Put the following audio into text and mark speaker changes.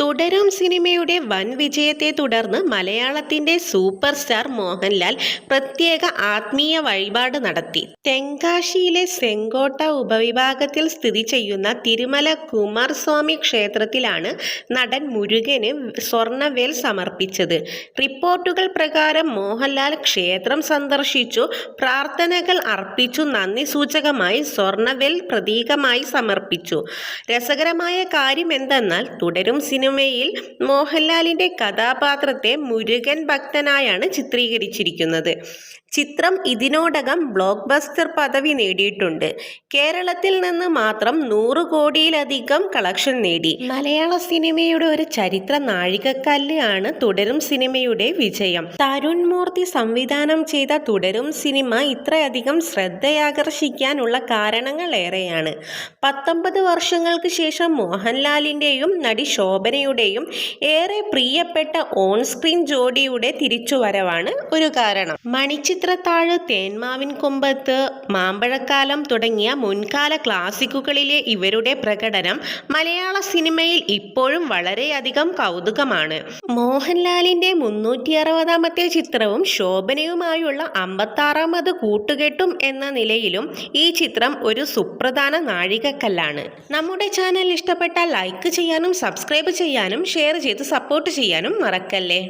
Speaker 1: തുടരും സിനിമയുടെ വൻ വിജയത്തെ തുടർന്ന് മലയാളത്തിന്റെ സൂപ്പർ സ്റ്റാർ മോഹൻലാൽ പ്രത്യേക ആത്മീയ വഴിപാട് നടത്തി. തെങ്കാശിയിലെ സെങ്കോട്ട ഉപവിഭാഗത്തിൽ സ്ഥിതി ചെയ്യുന്ന തിരുമല കുമാർസ്വാമി ക്ഷേത്രത്തിലാണ് നടൻ മുരുകന് സ്വർണവേൽ സമർപ്പിച്ചത്. റിപ്പോർട്ടുകൾ പ്രകാരം മോഹൻലാൽ ക്ഷേത്രം സന്ദർശിച്ചു പ്രാർത്ഥനകൾ അർപ്പിച്ചു നന്ദി സൂചകമായി സ്വർണവേൽ പ്രതീകമായി സമർപ്പിച്ചു. രസകരമായ കാര്യം എന്തെന്നാൽ തുടരും സിനിമയിൽ മോഹൻലാലിന്റെ കഥാപാത്രത്തെ മുരുകൻ ഭക്തനായാണ് ചിത്രീകരിച്ചിരിക്കുന്നത്. ചിത്രം ഇതിനോടകം ബ്ലോക്ക് ബസ്റ്റർ പദവി നേടിയിട്ടുണ്ട്. കേരളത്തിൽ നിന്ന് മാത്രം നൂറ് കോടിയിലധികം കളക്ഷൻ നേടി. മലയാള സിനിമയുടെ ഒരു ചരിത്ര നാഴികക്കല്ല് ആണ് തുടരും സിനിമയുടെ വിജയം. തരുൺ മൂർത്തി സംവിധാനം ചെയ്ത തുടരും സിനിമ ഇത്രയധികം ശ്രദ്ധയാകർഷിക്കാനുള്ള കാരണങ്ങൾ ഏറെയാണ് പത്തൊമ്പത് വർഷങ്ങൾക്ക് ശേഷം മോഹൻലാലിന്റെയും നടി ശോഭനയുടെയും ഏറെ പ്രിയപ്പെട്ട ഓൺ സ്ക്രീൻ ജോഡിയുടെ തിരിച്ചുവരവാണ് ഒരു കാരണം. മണിച്ചിത്രത്താഴ് തേന്മാവിൻ കൊമ്പത്ത് മാമ്പഴക്കാലം തുടങ്ങിയ മുൻകാല ക്ലാസിക്കുകളിലെ ഇവരുടെ പ്രകടനം മലയാള സിനിമയിൽ ഇപ്പോഴും വളരെയധികം കൗതുകമാണ്. മോഹൻലാലിന്റെ മുന്നൂറ്റി അറുപതാമത്തെ ചിത്രവും ശോഭനയുമായുള്ള അമ്പത്താറാമത് കൂട്ടുകെട്ടും എന്ന നിലയിലും ഈ ചിത്രം ഒരു സുപ്രധാന നാഴികക്കല്ലാണ്. നമ്മുടെ ചാനൽ ഇഷ്ടപ്പെട്ടാൽ ലൈക്ക് ചെയ്യാനും സബ്സ്ക്രൈബ് ചെയ്യാനും ഷെയർ ചെയ്ത് സപ്പോർട്ട് ചെയ്യാനും മറക്കല്ലേ?